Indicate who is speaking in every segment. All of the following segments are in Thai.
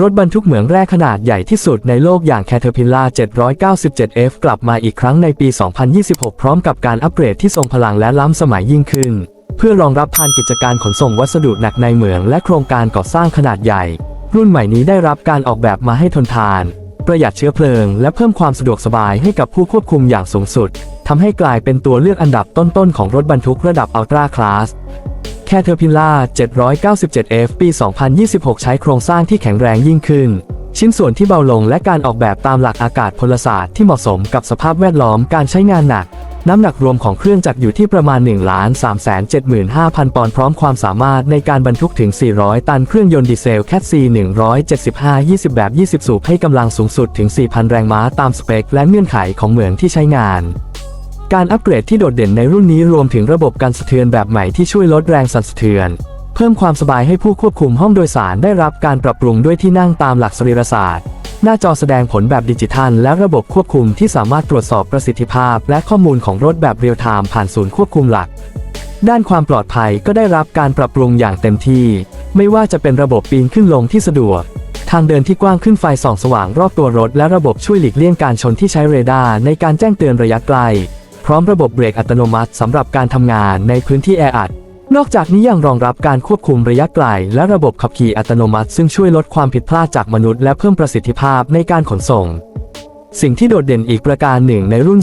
Speaker 1: รถบรรทุกเหมืองแร่ขนาดใหญ่ที่สุดในโลกอย่าง Caterpillar 797F กลับมาอีกครั้งในปี 2026 พร้อมกับการอัปเกรดที่ทรงพลังและล้ำสมัยยิ่งขึ้น เพื่อรองรับผ่านกิจการขนส่งวัสดุหนักในเหมืองและโครงการก่อสร้างขนาดใหญ่ รุ่นใหม่นี้ได้รับการออกแบบมาให้ทนทาน ประหยัดเชื้อเพลิง และเพิ่มความสะดวกสบายให้กับผู้ควบคุมอย่างสูงสุดทำให้กลายเป็นตัวเลือกอันดับต้นๆของรถบรรทุกระดับอัลตร้าคลาส Caterpillar 797F ปี 2026 ใช้โครงสร้างที่แข็งแรงยิ่งขึ้น ชิ้นส่วนที่เบาลงและการออกแบบตามหลักอากาศพลศาสตร์ที่เหมาะสมกับสภาพแวดล้อมการใช้งานหนัก น้ำหนักรวมของเครื่องจักรอยู่ที่ประมาณ 1 3 7 5 0 0 0 ปอนด์พร้อมความสามารถในการบรรทุกถึง 400 ตันเครื่องยนต์ดีเซล Cat C 175 20 แบบ 20 สูบให้กำลังสูงสุดถึง 4,000 แรงม้าตามสเปคและเงื่อนไขของเหมืองที่ใช้งาน การอัปเกรดที่โดดเด่นในรุ่นนี้รวมถึงระบบการสะเทือนแบบใหม่ที่ช่วยลดแรงสั่นสะเทือน เพิ่มความสบายให้ผู้ควบคุมห้องโดยสารได้รับการปรับปรุงด้วยที่นั่งตามหลักสรีรศาสตร์ หน้าจอแสดงผลแบบดิจิทัล และระบบควบคุมที่สามารถตรวจสอบประสิทธิภาพ และข้อมูลของรถแบบเรียลไทม์ผ่านศูนย์ควบคุมหลัก ด้านความปลอดภัยก็ได้รับการปรับปรุงอย่างเต็มที่ ไม่ว่าจะเป็นระบบปีนขึ้นลงที่สะดวกทางเดินที่กว้างขึ้นไฟส่องสว่างรอบตัวรถ และระบบช่วยหลีกเลี่ยงการชนที่ใช้เรดาร์ในการแจ้งเตือนระยะไกล ร้อมระบบเบรกอัตโนมัติสำหรับการทำงานในพื้นที่แออัด นอกจากนี้ยังรองรับการควบคุมระยะไกล และระบบขับขี่อัตโนมัติซึ่งช่วยลดความผิดพลาดจากมนุษย์และเพิ่มประสิทธิภาพในการขนส่ง สิ่งที่โดดเด่นอีกประการหนึ่งในรุ่น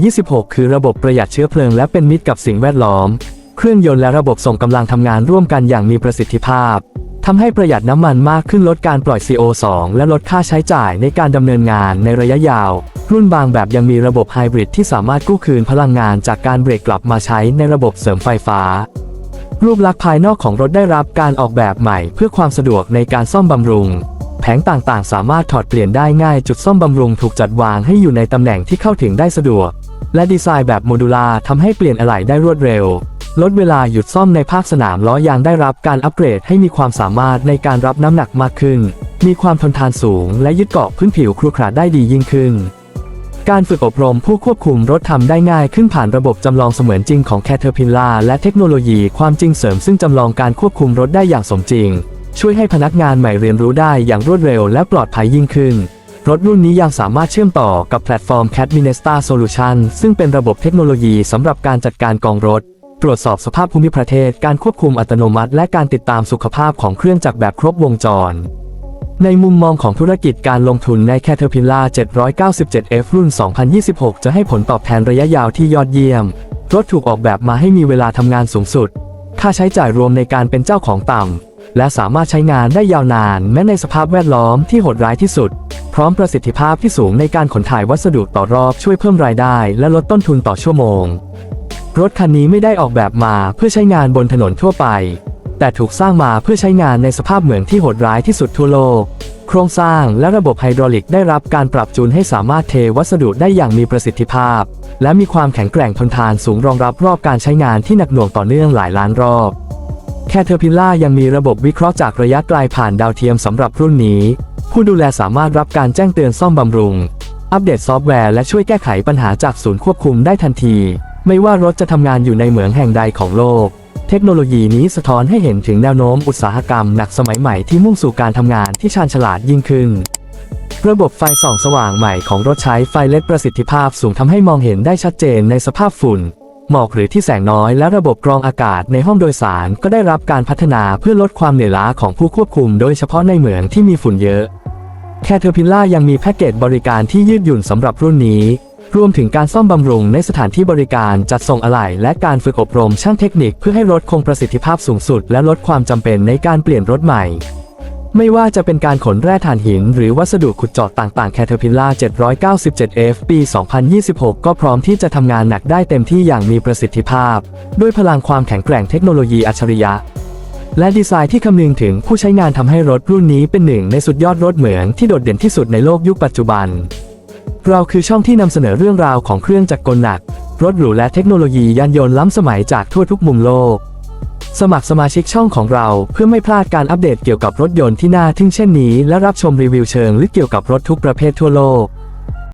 Speaker 1: 2026 คือระบบประหยัดเชื้อเพลิงและเป็นมิตรกับสิ่งแวดล้อม เครื่องยนต์และระบบส่งกำลังทำงานร่วมกันอย่างมีประสิทธิภาพ ทำให้ประหยัดน้ำมันมากขึ้นลดการปล่อย CO2 และลดค่าใช้จ่ายในการดำเนินงานในระยะยาว รุ่นบางแบบยังมีระบบไฮบริดที่สามารถกู้คืนพลังงานจากการเบรกกลับมาใช้ในระบบเสริมไฟฟ้า รูปลักษณ์ภายนอกของรถได้รับการออกแบบใหม่เพื่อความสะดวกในการซ่อมบำรุง แผงต่างๆ สามารถถอดเปลี่ยนได้ง่ายจุดซ่อมบำรุงถูกจัดวางให้อยู่ในตำแหน่งที่เข้าถึงได้สะดวก และดีไซน์แบบโมดูลาร์ทำให้เปลี่ยนอะไหล่ได้รวดเร็ว ลดเวลาหยุดซ่อมในภาคสนามล้อยางได้รับการอัปเกรดให้มีความสามารถในการรับน้ำหนักมากขึ้น มีความทนทานสูง และยึดเกาะพื้นผิวครุขระได้ดียิ่งขึ้น การฝึกอบรมผู้ควบคุมรถทำได้ง่ายขึ้นผ่านระบบจำลองเสมือนจริงของ Caterpillar และเทคโนโลยีความจริงเสริมซึ่งจำลองการควบคุมรถได้อย่างสมจริง ช่วยให้พนักงานใหม่เรียนรู้ได้อย่างรวดเร็วและปลอดภัยยิ่งขึ้นรถรุ่นนี้ยังสามารถเชื่อมต่อกับแพลตฟอร์ม Cat Minesta Solution ซึ่งเป็นระบบเทคโนโลยีสำหรับการจัดการกองรถ ตรวจสอบสภาพภูมิประเทศ การควบคุมอัตโนมัติ และการติดตามสุขภาพของเครื่องจักรแบบครบวงจร ในมุมมองของธุรกิจการลงทุนใน Caterpillar 797F รุ่น 2026 จะให้ผลตอบแทนระยะยาวที่ยอดเยี่ยม รถถูกออกแบบมาให้มีเวลาทำงานสูงสุด ค่าใช้จ่ายรวมในการเป็นเจ้าของต่ำ และสามารถใช้งานได้ยาวนาน แม้ในสภาพแวดล้อมที่โหดร้ายที่สุด พร้อมประสิทธิภาพที่สูงในการขนถ่ายวัสดุต่อรอบช่วยเพิ่มรายได้ และลดต้นทุนต่อชั่วโมง รถคันนี้ไม่ได้ออกแบบมาเพื่อใช้งานบนถนนทั่วไป แต่ถูกสร้างมาเพื่อใช้งานในสภาพเหมืองที่โหดร้ายที่สุดทั่วโลก โครงสร้างและระบบไฮดรอลิกได้รับการปรับจูนให้สามารถเทวัสดุได้อย่างมีประสิทธิภาพ และมีความแข็งแกร่งทนทานสูงรองรับรอบการใช้งานที่หนักหน่วงต่อเนื่องหลายล้านรอบ Caterpillar ยังมีระบบวิเคราะห์จากระยะไกลผ่านดาวเทียมสำหรับรุ่นนี้ ผู้ดูแลสามารถรับการแจ้งเตือนซ่อมบำรุง อัปเดตซอฟต์แวร์และช่วยแก้ไขปัญหาจากศูนย์ควบคุมได้ทันที ไม่ว่ารถจะทำงานอยู่ในเหมืองแห่งใดของโลก เทคโนโลยีนี้สะท้อนให้เห็นถึงแนวโน้มอุตสาหกรรมหนักสมัยใหม่ที่มุ่งสู่การทำงานที่ชาญฉลาดยิ่งขึ้น ระบบไฟส่องสว่างใหม่ของรถใช้ไฟเลดประสิทธิภาพสูงทำให้มองเห็นได้ชัดเจนในสภาพฝุ่น หมอกหรือที่แสงน้อยและระบบกรองอากาศในห้องโดยสารก็ได้รับการพัฒนาเพื่อลดความเหนื่อยล้าของผู้ควบคุม โดยเฉพาะในเหมืองที่มีฝุ่นเยอะ Caterpillar ยังมีแพ็กเกจบริการที่ยืดหยุ่นสำหรับรุ่นนี้ รวมถึงการซ่อมบำรุงในสถานที่บริการจัดส่งอะไหล่และการฝึกอบรมช่างเทคนิคเพื่อให้รถคงประสิทธิภาพสูงสุด และลดความจำเป็นในการเปลี่ยนรถใหม่ ไม่ว่าจะเป็นการขนแร่ถ่านหิน หรือวัสดุขุดเจาะต่างๆ Caterpillar 797F ปี 2026 ก็พร้อมที่จะทำงานหนักได้เต็มที่อย่างมีประสิทธิภาพ ด้วยพลังความแข็งแกร่งเทคโนโลยีอัจฉริยะและดีไซน์ที่คำนึงถึงผู้ใช้งานทำให้รถรุ่นนี้เป็นหนึ่งในสุดยอดรถเหมืองที่โดดเด่นที่สุดในโลกยุคปัจจุบัน เราคือช่องที่นำเสนอเรื่องราวของเครื่องจักรกลหนัก รถหรูและเทคโนโลยียานยนต์ล้ำสมัยจากทั่วทุกมุมโลก สมัครสมาชิกช่องของเราเพื่อไม่พลาดการอัปเดตเกี่ยวกับรถยนต์ที่น่าทึ่งเช่นนี้ และรับชมรีวิวเชิงลึกเกี่ยวกับรถทุกประเภททั่วโลก